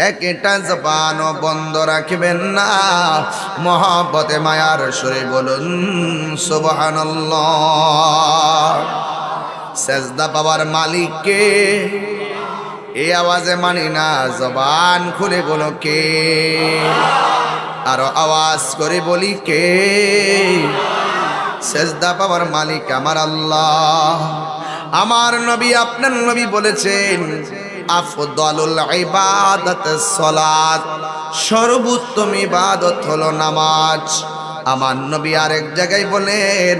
একটা জবানও বন্ধ রাখবেন না। মহব্বতে মায়ার সুরে বলুন, সুবহানাল্লাহ। সেজদা বাবার মালিককে এই আওয়াজে মানি না, জবান খুলে বলো কে? আরও আওয়াজ করে বলি কে? সেজদা পাওয়ার মালিক আমার আল্লাহ। আমার নবী, আপনার নবী বলেছেন আফদালুল ইবাদত সলাত। সর্বোত্তম ইবাদত হলো নামাজ। আমার নবী আরেক জায়গায় বলেন,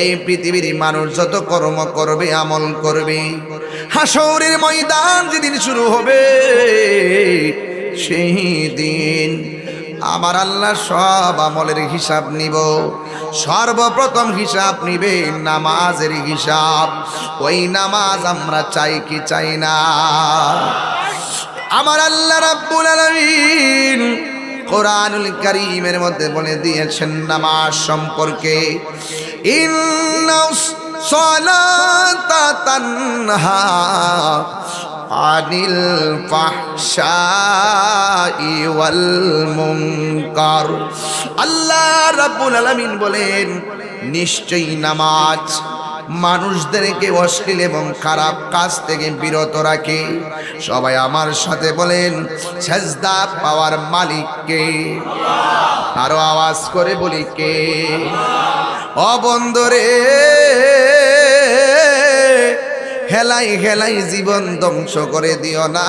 এই পৃথিবীর মানুষ যত কর্ম করবে, আমল করবে। হাসৌরের ময়দান যেদিন শুরু হবে, সেই দিন আমার আল্লাহ সব আমলের হিসাব নিব। সর্বপ্রথম হিসাব নিবে নামাজের হিসাব। ওই নামাজ আমরা চাই কি চাই না? আমার আল্লাহ রাব্বুল আলামিন কোরআনুল কারীমের মধ্যে বলে দিয়েছেন নামাজ সম্পর্কে। আনিল ওয়াল মুনকার। আল্লাহ রাব্বুল আলামিন বলেন, নিশ্চয়ই নামাজ মানুষদেরকে অশ্লীল এবং খারাপ কাজ থেকে বিরত রাখে। সবাই আমার সাথে বলেন, সেজদা পাওয়ার মালিককে আরও আওয়াজ করে বলি, কে? অবন্দরে হেলাই হেলাই জীবন ধ্বংস করে দিও না।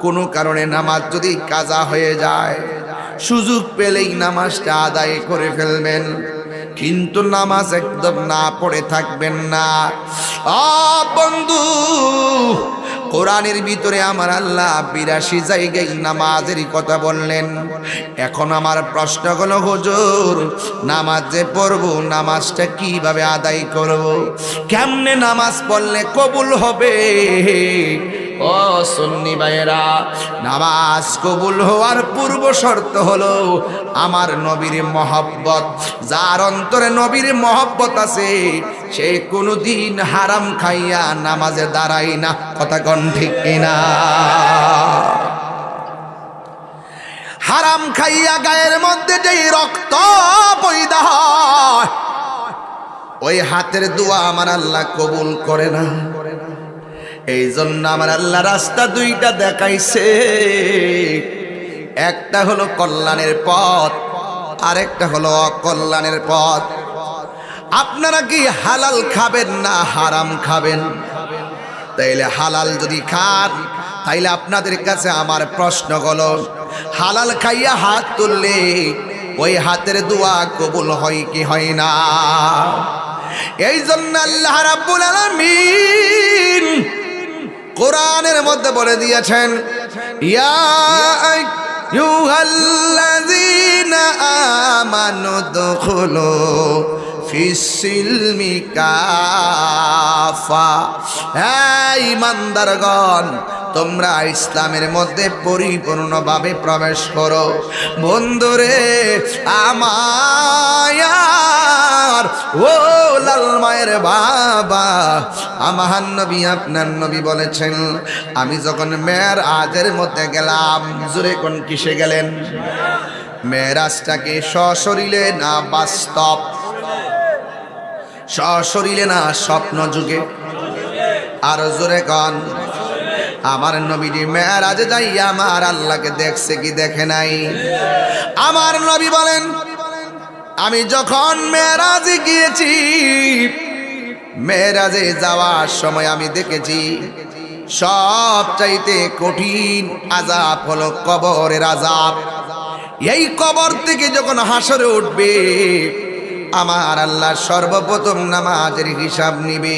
কোনো কারণে নামাজ যদি কাজা হয়ে যায়, সুযোগ পেলেই নামাজটা আদায় করে ফেলবেন। কিন্তু নামাজ একদম না পড়ে থাকবেন না। বন্ধু, কোরআনের ভিতরে আমার আল্লাহ বিরাশি জায়গায় নামাজের কথা বললেন। এখন আমার প্রশ্ন হলো হুজুর, নামাজ যে পড়ব, নামাজটা কীভাবে আদায় করব? কেমনে নামাজ পড়লে কবুল হবে? ও সন্নি ভাইয়েরা, নামাজ কবুল হওয়ার পূর্ব শর্ত হলো আমার নবীর মহব্বত। যার অন্তরে নবীর মহব্বত আছে, সে কোনোদিন হারাম খাইয়া নামাজে দাঁড়াই না। কথা কন ঠিক কিনা? হারাম খাইয়া গায়ের মধ্যে যেই রক্ত বৈদা হয়, ওই হাতের দোয়া আমার আল্লাহ কবুল করে না। এই জন্য আমার আল্লাহ রাস্তা দুইটা দেখাইছে। একটা হলো কল্যাণের পথ, আরেকটা হলো অকল্যাণের পথ। আপনারা কি হালাল খাবেন না হারাম খাবেন? তাইলে হালাল যদি খান, তাইলে আপনাদের কাছে আমার প্রশ্ন হলো, হালাল খাইয়া হাত তুললে ওই হাতের দোয়া কবুল হয় কি হয় না? এই জন্য আল্লাহ রাব্বুল আলামিন মধ্যে বলে দিয়েছেন ইয়া ইউ আমানু ইমানদারগণ, তোমরা ইসলামের মধ্যে পরিপূর্ণভাবে প্রবেশ করো। বন্ধুরে আমার ও লাল মায়ের বাবা আমার নবী, আপনার নবী বলেছেন, আমি যখন মেয়ের আজের মধ্যে গেলাম জোরে কোন কিসে গেলেন? মেয়েরাজটাকে সশরীরে না বাস্তব। সশরীরে না স্বপ্ন যুগে। আর জোরে কন আমার নবীজি মেয়েরাজে যাই, আমার আল্লাহকে দেখছে কি দেখে নাই। আমার নবী বলেন, আমি যখন মেয়েরাজে গিয়েছি, মেয়েরাজে যাওয়ার সময় আমি দেখেছি, সব চাইতে কঠিন আজাব হলো কবরের আজাব এই কবর থেকে যখন হাসরে উঠবে আমার আল্লাহ সর্বপ্রথম নামাজের হিসাব নিবে।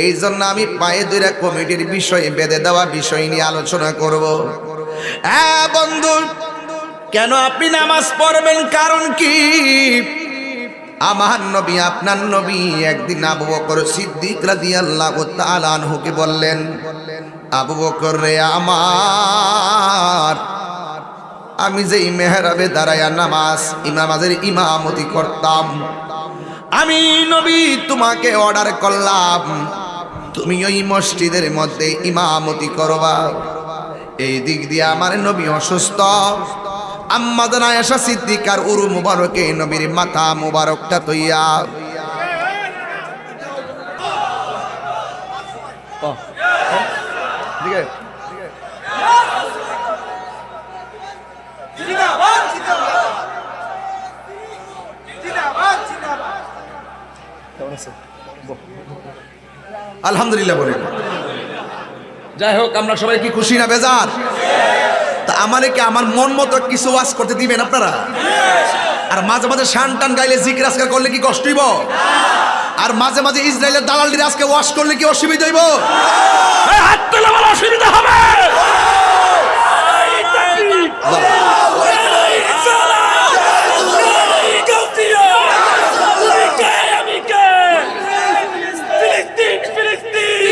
এই জন্য আমি পায়ে দুইরা কমিটির বিষয়ে বেঁধে দেওয়া বিষয় নিয়ে আলোচনা করব। হ্যাঁ বন্ধু, কেন আপনি নামাজ পড়বেন কারণ কি? আমার নবী, আপনার নবী একদিন আবু বকর সিদ্দিক রাদিয়াল্লাহু তাআলা আনহুকে বললেন, আবু বকর রে আমার আমি যেই মেহরাবে দাঁড়ায়া নামাজ, ইমামাজের ইমামতি করতাম। আমি নবী তোমাকে অর্ডার করলাম। তুমি ওই মসজিদের মধ্যে ইমামতি করবা। এই দিক দিয়ে আমার নবী অসুস্থ। আম্মাদান আয়েশা সিদ্দিকার উরু মুবারকে নবীর মাথা মুবারকটা তৈয়া। ঠিক আলহামদুলিল্লাহ বলেন। যাই হোক, আমরা সবাই কি খুশি না বেজার? তা আমারে কি আমার মন মতো কিছু ওয়াজ করতে দিবেন আপনারা? আর মাঝে মাঝে শান টান গাইলে জিকির আজকাল করলে কি কষ্ট হইব? আর মাঝে মাঝে ইসরায়েলের দালালদের আজকে ওয়াশ করলে কি অসুবিধা হইব? হাত তোলা অসুবিধা হবে এই তাকবীর! এই সালাত! এই গাউসিয়া! এই কে, আমি কে? ফিলিস্তিন, ফিলিস্তিন!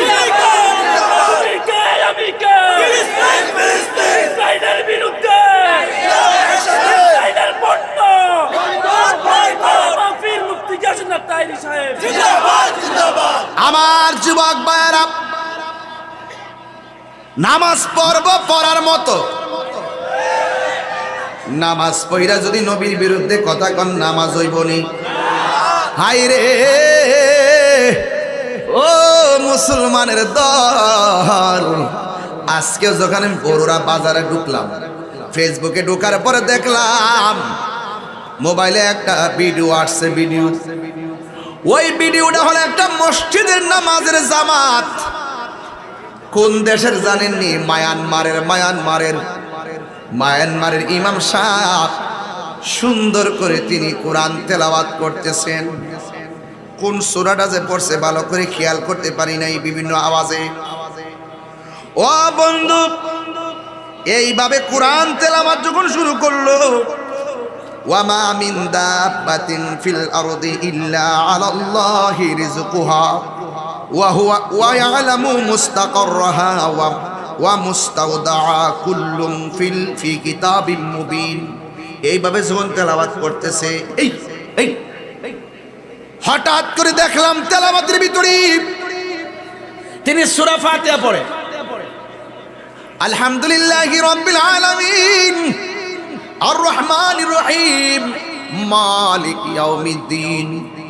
এই কে, আমি কে? ইসরায়েলের বিরুদ্ধে! ইসরায়েলের পণ্য! মাহফিল মুফতি জাসিনার তাইরি সাহেব আমার যুবক ভাইয়েরা নামাজ পড়ব পড়ার মতো। নামাজ পইরা যদি নবীর বিরুদ্ধে কথা কন, নামাজ হইবনি হাই রে। ও মুসলমানের দল। আজকে যখন আমি বড়রা বাজারে ঢুকলাম, ফেসবুকে ঢোকার পরে দেখলাম, মোবাইলে একটা ভিডিও আসছে, ভিডিও। ওই ভিডিওটা হলো একটা মসজিদের নামাজের জামাত। কোন দেশের জানেননি? মায়ানমারের মায়ানমারের মায়ানমারের ইমাম সাহ সুন্দর করে তিনি কোরআন তেলাওয়াত করতেছেন। কোন সুরাটা যে পড়ছে ভালো করে খেয়াল করতে পারি নাই বিভিন্ন আওয়াজে। ও বন্ধু, এইভাবে কোরআন তেলাওয়াত যখন শুরু করল, ওয়ামা মিন দাব্বাতিন ফিল আরদি ইল্লা আলাল্লাহি রিজকুহা মুস্তাকাররাহা ওয়া ওয়া মুস্তাওদাআ কুল্লুম ফিল, ফি কিতাবিম মুবিন এইভাবে যখন তেলাওয়াত করতেছে, এই। হঠাৎ করে দেখলাম তেলাওয়াতের ভিতরে তিনি সুরা ফাতিহা পড়ে আলহামদুলিল্লাহি রাব্বিল আলামিন আর রহমানির রহিম, মালিক ইয়াউমিদ্দিন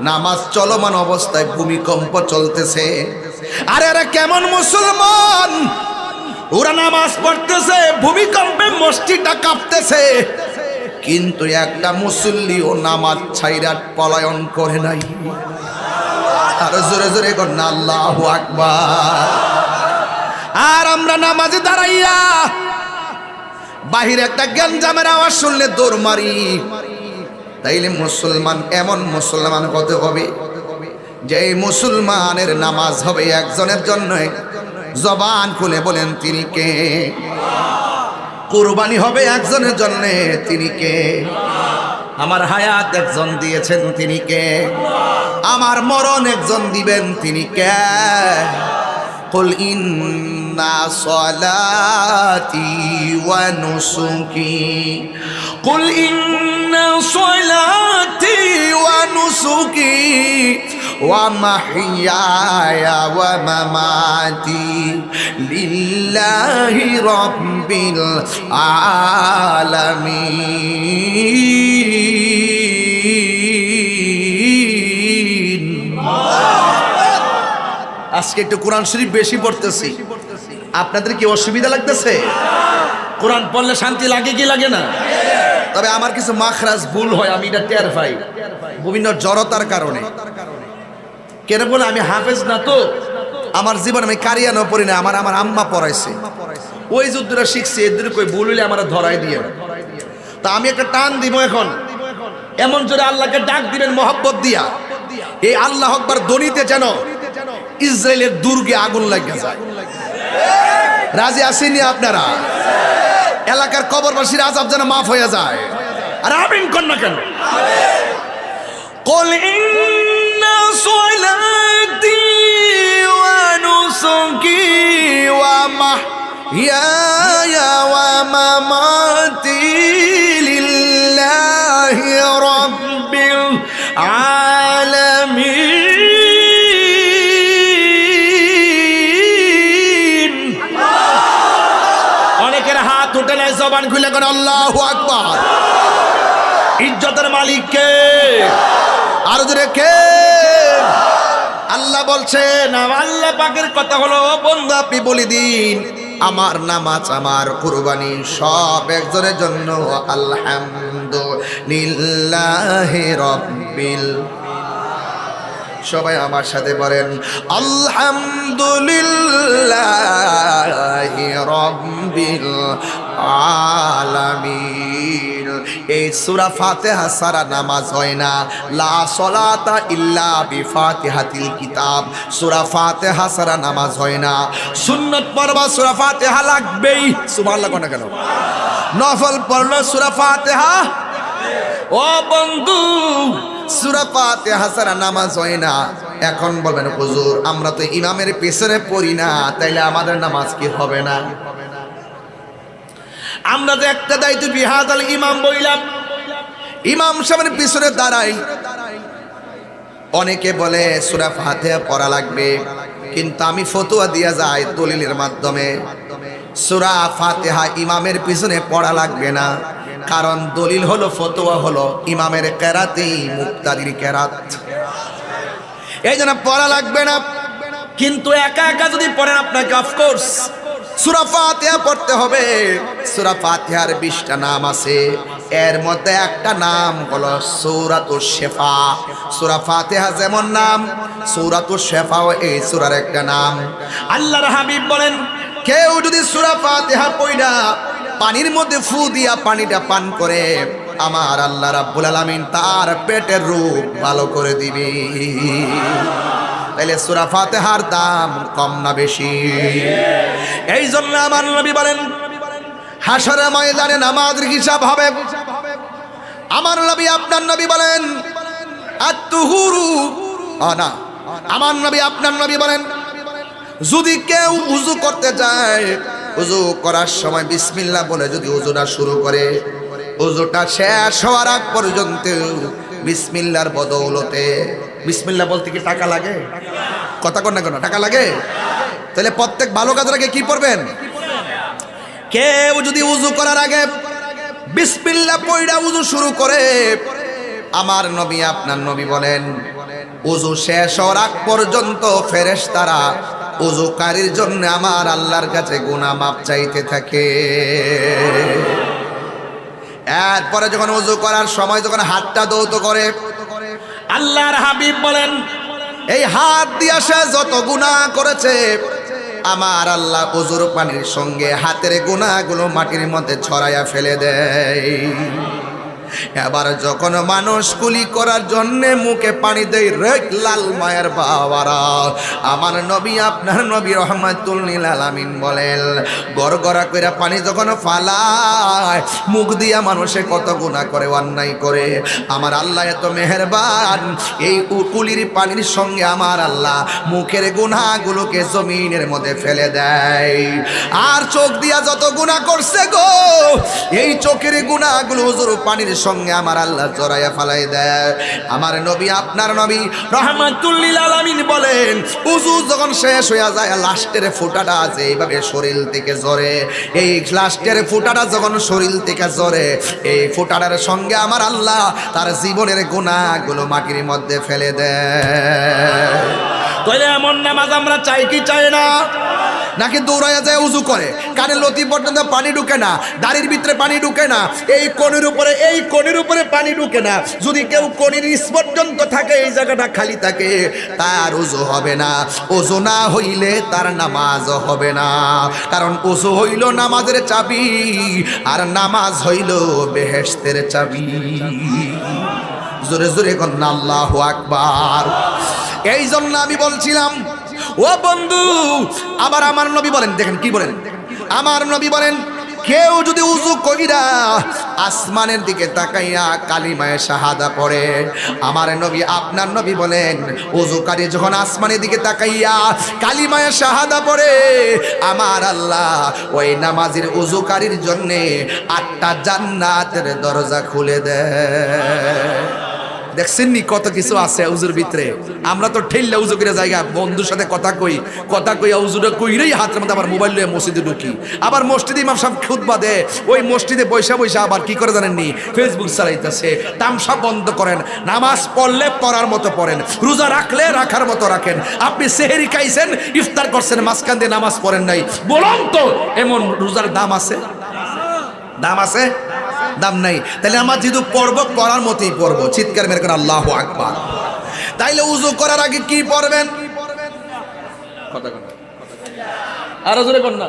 নামাজ চলমান অবস্থায় ভূমিকম্প চলতেছে। আরে আরে, কেমন মুসলমান? ওরা নামাজ পড়তেছে, ভূমিকম্পে মসজিদটা কাঁপতেছে। কিন্তু একটা মুসল্লি ও নামাজ ছাইরা পলায়ন করে নাই। আর জোরে জোরে কর আল্লাহ আকবার। আর আমরা নামাজে দাঁড়াইয়া বাহিরে একটা গ্যাঞ্জামের আওয়াজ শুনলে দৌড় মারি। তাইলে মুসলমান, এমন মুসলমান হতে হবে? যে মুসলমানের নামাজ হবে একজনের জন্য। জবান খুলে বলেন, তিনি কে? কুরবানি হবে একজনের জন্য, তিনি কে? আমার হায়াত একজন দিয়েছেন, তিনি কে? আমার মরণ একজন দিবেন, তিনি কে? قل إن صلاتي ونسكي قل إن صلاتي ونسكي ومحياي ومماتي لله رب العالمين আজকে একটু কোরআন শরীফ বেশি পড়তেছি। আপনাদের কি অসুবিধা লাগতেছে? কোরআন পড়লে শান্তি লাগে কি লাগে না? তবে আমার কিছু মাখরাজ ভুল হয় আমি এটা টের পাই। বিভিন্ন জড়তার কারণে। কেন বলে আমি হাফেজ না তো? আমার জীবন আমি কারিয়ানো পড়ি না আমার আমার আম্মা পড়াইছে। ওই যুদ্ধটা শিখছি এদের কই ভুল হইলে আমার ধরাই দিয়ে। তা আমি একটা টান দিব এখন। এমন জোরে আল্লাহকে ডাক দিবেন মহব্বত দিয়া। এই আল্লাহ আকবার দনিতে যেন ইসরায়েলের দুর্গে আগুন লাগিয়ে যায় রাজি আসেনি আপনারা এলাকার কবরবাসীর আজাব যেন মাফ হয়ে যায় আর আমিন কর না কেন قل إن صلاتي ونسكي ومحياي ومماتي لله জবান খুলে করে, আল্লাহ আকবার। ইজ্জতের মালিক কে? আরও জোরে, কে? আল্লাহ বলছেন আল্লাহ পাকের কথা হলো বন্ধু, আপনি বলে দিন, আমার নামাজ, আমার কুরবানি সব একজনের জন্য, আলহামদুলিল্লাহ রব্বিল সবাই আমার সাথে বলেন, আলহামদুলিল্লাহ আলামিন। এই সূরা ফাতিহা সারা নামাজ হয় না। লা সলাতা ইল্লা বিফাতিহাতিল কিতাব। সূরা ফাতিহা সারা নামাজ হয় না। সুন্নত পড়বা সূরা ফাতিহা লাগবেই। সুবহানাল্লাহ কোন কেন? নফল পড়ল সূরা ফাতিহা ও বন্ধু, সুরা ফাতিহা ছাড়া নামাজ হয় না। এখন বলবেন, হুজুর, আমরা তো ইমামের পেছনে পড়ি না, তাইলে আমাদের নামাজ কি হবে না? আমরা যে একটা দায়িত্ব বিহাদ আল ইমাম বইলাম। ইমাম সাহেবের পিছনে দাঁড়াই। অনেকে বলে, সুরা ফাতিহা পড়া লাগবে। কিন্তু আমি ফতুয়া দিয়া যাই দলিলের মাধ্যমে। সুরা ফাতিহা ইমামের পিছনে পড়া লাগবে না। কারণ দলিল হলো, ফতোয়া হলো ইমামের কেরাতেই মুক্তাদির কেরাত। এই জন্য পড়া লাগবে না। কিন্তু একা একা যদি পড়েন আপনাকে অফকোর্স সুরা ফাতিহা পড়তে হবে। সুরা ফাতিহার বিশটা নাম আছে। এর মধ্যে একটা নাম হলো সূরাতুশ শেফা। সূরা ফাতিহা যেমন নাম, সূরাতুশ শেফাও এই সূরার একটা নাম। আল্লাহর হাবিব বলেন, কেউ যদি সূরা ফাতিহা পড়া পানির মধ্যে ফু দিয়া পানিটা পান করে, আমার আল্লাহ রাব্বুল আলামিন তার পেটের রূপ ভালো করে দিবে। তাইলে সুরা ফাতেহার দাম কম না বেশি। এই জন্য আমার নবী বলেন হাসরে ময়দানে নামাজের হিসাব হবে। আমার নবী, আপনার নবী বলেন আত্মহুরু না। আমার নবী, আপনার নবী বলেন, যদি কেউ উজু করতে যায় উজু করার সময় বিসমিল্লাহ বলে যদি উজুটা শুরু করে, উজুটা শেষ হওয়ার আগ পর্যন্ত বিসমিল্লার বদৌলতে বিসমিল্লাহ বলতে কি টাকা লাগে? কথা কর না কেন, টাকা লাগে? তাহলে প্রত্যেক ভালো কাজের আগে কি পড়বেন? কেউ যদি উজু করার আগে বিসমিল্লাহ পইড়া উজু শুরু করে, আমার নবী, আপনার নবী বলেন, উজু শেষ হওয়ার আগ পর্যন্ত ফেরেশ তারা উজুকারীর জন্য আমার আল্লাহর কাছে গুনাহ মাপ চাইতে থাকে। এরপরে যখন উজু করার সময় যখন হাতটা দৌত করে আল্লাহর হাবিব বলেন, এই হাত দিয়া সে যত গুণা করেছে, আমার আল্লাহ পানির সঙ্গে হাতের গুণাগুলো মাটির মধ্যে ছড়াইয়া ফেলে দেয়। এবার যখন মানুষ কুলি করার জন্য মুখে পানি দেয় রেক লাল মায়ের বাবারা। আমার নবী, আপনার নবী রহমাতুল্লিল আলামিন বলেন গড়গড়া কইরা পানি যখন ফালায়, মুখ দিয়া মানুষে কত গুণা করে, অন্যায় করে। আমার আল্লাহ এত মেহেরবান, এই কুলির পানির সঙ্গে আমার আল্লাহ মুখের গুনাহগুলোকে জমিনের মধ্যে ফেলে দেয়। আর চোখ দিয়া যত গুনাহ করছে গো, এই চোখের গুনাহগুলো হুজুর পানির সঙ্গে আমার আল্লাহ জড়াইয়া ফালাই দেয়। আমার নবী, আপনার নবী রহমাতুল্লিল বলেন উজু যখন শেষ হইয়া যায়, লাস্টের ফুটাটা আছে, এইভাবে শরীর থেকে জ্বরে এই লাস্টের ফুটাটা যখন শরীর থেকে জ্বরে এই ফুটাটার সঙ্গে আমার আল্লাহ তার জীবনের গুণাগুলো মাটির মধ্যে ফেলে দেয়। তাহলে এমন নামাজ আমরা চাই কি চাই না? নাকি দৌড়াইয়া যায়, উজু করে। কানে লতি পর্যন্ত পানি ঢুকে না, দাড়ির ভিতরে পানি ঢুকে না, এই কনির উপরে, এই কনির উপরে পানি ঢুকে না। যদি কেউ কনির পর্যন্ত থাকে, এই জায়গাটা খালি থাকে, তার উজু হবে না। উজু না হইলে তার নামাজ হবে না। কারণ উজু হইল নামাজের চাবি, আর নামাজ হইল বেহেস্তের চাবি। জোরে জোরে কন্যা আল্লাহ আকবার। এই জন্য আমি বলছিলাম ও বন্ধু, আবার আমার নবী বলেন, দেখেন কি বলেন। আমার নবী বলেন, কেউ যদি উজু কইরা আসমানের দিকে তাকাইয়া কালিমায় শাহাদা পড়ে, আমার নবী, আপনার নবী বলেন, উজুকারী যখন আসমানের দিকে তাকাইয়া কালিমায় শাহাদা পড়ে, আমার আল্লাহ ওই নামাজের উজুকারীর জন্যে আটটা জান্নাতের দরজা খুলে দেয়। দেখছেন নি কত কিছু আছে উজুর ভিতরে? আমরা তো ঠেললে উজু করে জায়গা, বন্ধুর সাথে কথা কই কথা কই উজুটা কইরেই হাতের মধ্যে আবার মোবাইল লয়ে মসজিদে ঢুকি। আবার মসজিদে ইমাম সাহেব খুতবা দে, ওই মসজিদে বৈশা বৈশা আবার কি করে জানেননি ফেসবুক চালাইতেছে, তামসা বন্ধ করেন, নামাজ পড়লে পড়ার মতো পড়েন, রোজা রাখলে রাখার মতো রাখেন। আপনি সেহেরি খাইছেন, ইফতার করছেন, মাঝখান দিয়ে নামাজ পড়েন নাই। বলুন তো, এমন রোজার দাম আছে? দাম আছে? দাম নাই। তাহলে আমার যেহেতু পর্ব পড়ার মতোই পড়ব। চিৎকার মেরে করে আল্লাহ আকবার। তাইলে উজু করার আগে কি পড়বেন? আরও জোরে কর না।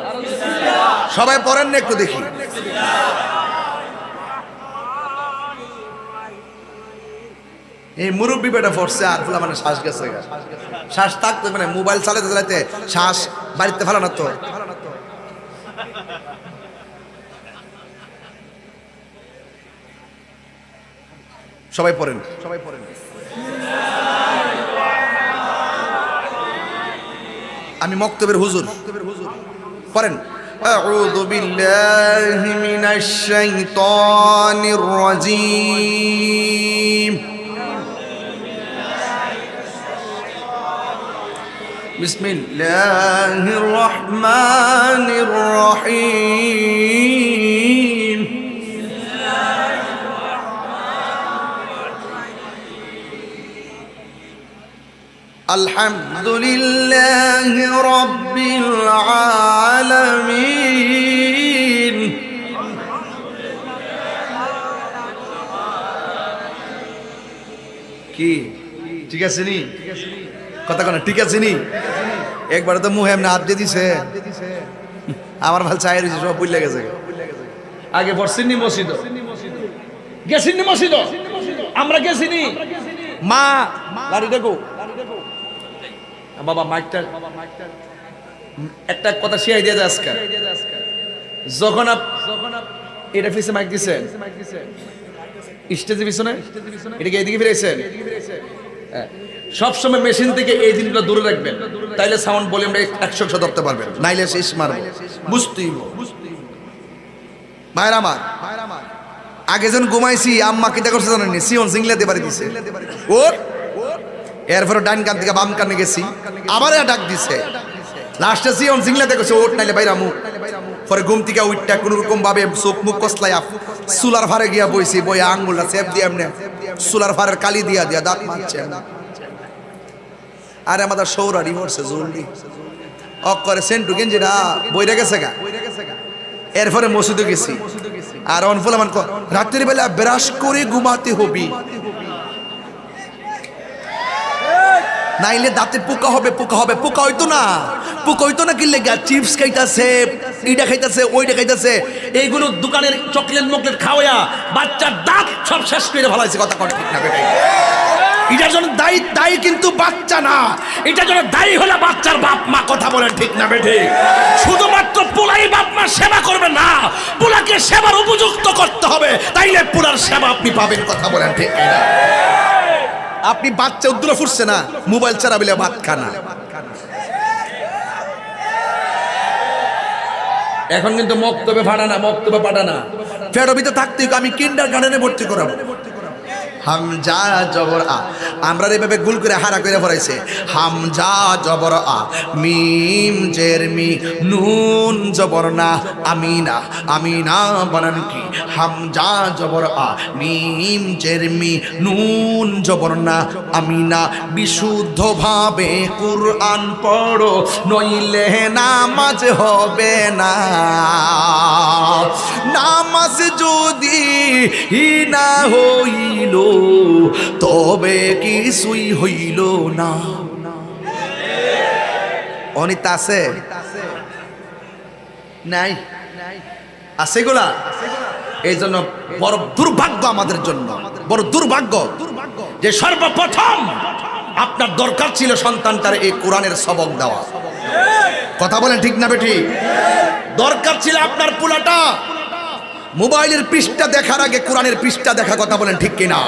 সবাই পড়েন না একটু দেখি। এই মুরব্বী বেটা পড়ছে আর ফুলা মানে শ্বাস গেছে শ্বাস থাকতে মানে মোবাইল চালাতে চালাতে শ্বাস বাড়িতে ফেলানো তো। সবাই পড়েন সবাই পড়েন আমি মক্তবের হুজুর পড়েন أعوذ بالله من الشيطان الرجيم بسم الله الرحمن الرحيم الحمد لله رب العالمين কি ঠিক আছে নি কথা কোন ঠিক আছে নি একবার তো মুহে এমনি হাত দিয়ে দিছে আমার ভাল চাই রয়েছে সব বুঝলে গেছে আগে পড়ছেননি মসজিদ গেছেননি মসজিদ আমরা গেছিনি মা লাড়ি দেখো বাবা মাইকটা একটা কথা শিখাই দিয়ে যায় আজকে। যখন আপ এটা ফিসে মাইক দিছেন স্টেজে পিছনে? এটাকে এদিকে ফিরেছেন হ্যাঁ। সবসময় মেশিন থেকে এই জিনিসগুলো দূরে রাখবেন। তাইলে সাউন্ড ভলিউমটা একশো একশো ধরতে পারবেন। নাইলে শেষ মারবো বুঝতেই মায়ের আমার। আগে যখন ঘুমাইছি, আম্মা কিতা করছে জানেন নি? সিয়ন সিংলাতে পারি দিছে। ওর এরপরে ডাইন কান থেকে বাম কানে গেছি। আবার ডাক দিছে। লাস্টে সিয়ন সিংলাতে গেছে ওট নাইলে বাইরা মুখ পরে ঘুম থেকে উঠটা কোন রকম ভাবে চোখ মুখ কসলাই সুলার ফারে গিয়া বইছি বই আঙ্গুলটা সেপ দিয়ে এমনি সুলার ফারের কালি দিয়া দিয়া দাঁত মারছে আরে আমাদের সৌরারি মরছে জলদি। অক করে, সেন্টু গেঞ্জিরা বইরে গেছে গা। এরপরে মসজিদে গেছি। আর অনফুল আমার রাত্রির বেলা ব্রাশ করে ঘুমাতে হবি। নাইলে দাঁতে পোকা হবে পোকা হবে, পোকা হইতো না। পোকা হইতো না কিনলে গা চিপস খাইতাছে ইটা খাইতাছে ওইটা খাইতেছে। এইগুলো দোকানের চকলেট মকলেট খাওয়া বাচ্চার দাঁত সব শেষ করে ভালো কথা কর ঠিক না এটার জন্য দায়ী দায়ী কিন্তু বাচ্চা না। এটার জন্য দায়ী হলে বাচ্চার বাপ মা, কথা বলেন ঠিক না বেঠে শুধুমাত্র পোলাই বাপ মা সেবা করবে না, পোলাকে সেবার উপযুক্ত করতে হবে। তাইলে পোলার সেবা আপনি পাবেন, কথা বলেন ঠিক না আপনি বাচ্চা উদ্দুরা ফুটছে না, মোবাইল ছাড়া বলে ভাত খানা এখন কিন্তু মক্তবে ফাটানা মক্তবে পাঠানা ফেরবিতে থাকতে আমি কিন্ডার গার্ডেনে ভর্তি করাবো। হামজা জবর আ। আমরা এভাবে গুল করে হারা করে পড়াইছে হামজা জবর আ। মিম, জের, মি, নুন জবর না, আমিনা আমিনা বানান কি? হামজা জবর আ। মিম, জের, মি, নুন জবর না, আমিনা বিশুদ্ধ ভাবে কুরআন পড়ো, নইলে নামাজ হবে না। নামাজ যদি না হইল তবে কিছুই হইল না। অনিতা আছে? নাই। আছে গোলা এই জন্য বড় দুর্ভাগ্য আমাদের জন্য। বড় দুর্ভাগ্য যে সর্বপ্রথম আপনার দরকার ছিল সন্তানটার এই কোরআনের সবক দেওয়া। কথা বলেন ঠিক না বেটি দরকার ছিল আপনার পোলাটা মোবাইলের পৃষ্ঠা দেখার আগে কোরআনের পৃষ্ঠা দেখা কথা বলেন ঠিক কিনা?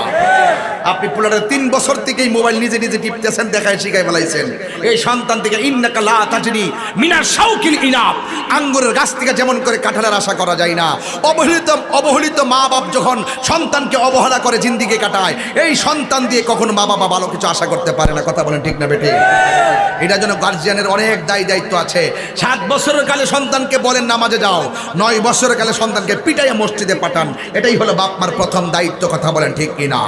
আপনি পোলারের তিন বছর থেকেই মোবাইল নিজে নিজে টিপতেছেন, দেখায় শিখাই ফেলাইছেন। এই সন্তান থেকে ইন্নাকা লা তাজনি মিনার শাউকিল ইনাব। আঙ্গুরের গাছ থেকে যেমন করে কাঁঠালের আশা করা যায় না, অবহেলিত অবহেলিত মা বাপ যখন সন্তানকে অবহেলা করে জিন্দিকে কাটায়, এই সন্তান দিয়ে কখনো মা বাবা ভালো কিছু আশা করতে পারে না। কথা বলেন ঠিক না বেটে এটা জন্য গার্জিয়ানের অনেক দায়ী দায়িত্ব আছে। সাত বছরের কালে সন্তানকে বলেন, নামাজে যাও। নয় বছরের কালে সন্তানকে পিটাইয়া মসজিদে পাঠান। এটাই হলো বাপ মার প্রথম দায়িত্ব। কথা বলেন ঠিক কিনা?